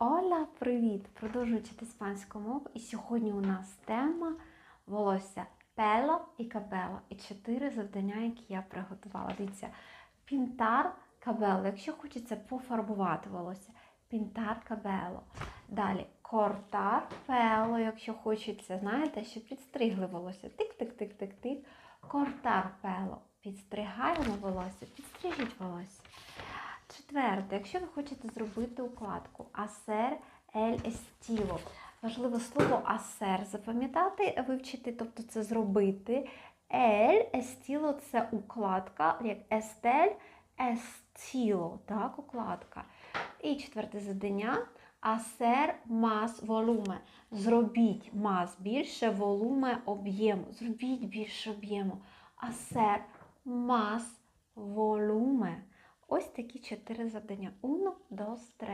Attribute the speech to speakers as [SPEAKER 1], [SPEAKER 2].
[SPEAKER 1] Оля, привіт! Продовжую вчити іспанську мову. І сьогодні у нас тема волосся пело і кабело. І чотири завдання, які я приготувала. Дивіться, пінтар кабело. Якщо хочеться пофарбувати волосся, пінтар кабело. Далі кортар пело, якщо хочеться, знаєте, щоб підстригли волосся. Тик-тик-тик-тик-тик. Кортар пело. Підстригаємо волосся, підстрижіть волосся. Четверте, якщо ви хочете зробити укладку асер ель естіло. Важливо слово асер запам'ятати, вивчити, тобто це зробити. Ель естіло це укладка, як естель, естіло, так, укладка. І четверте завдання асер мас волуме. Зробіть мас більше, волуме об'єму. Зробіть більше об'єму. Асер мас волуме. Такі чотири завдання. Uno, dos, tres.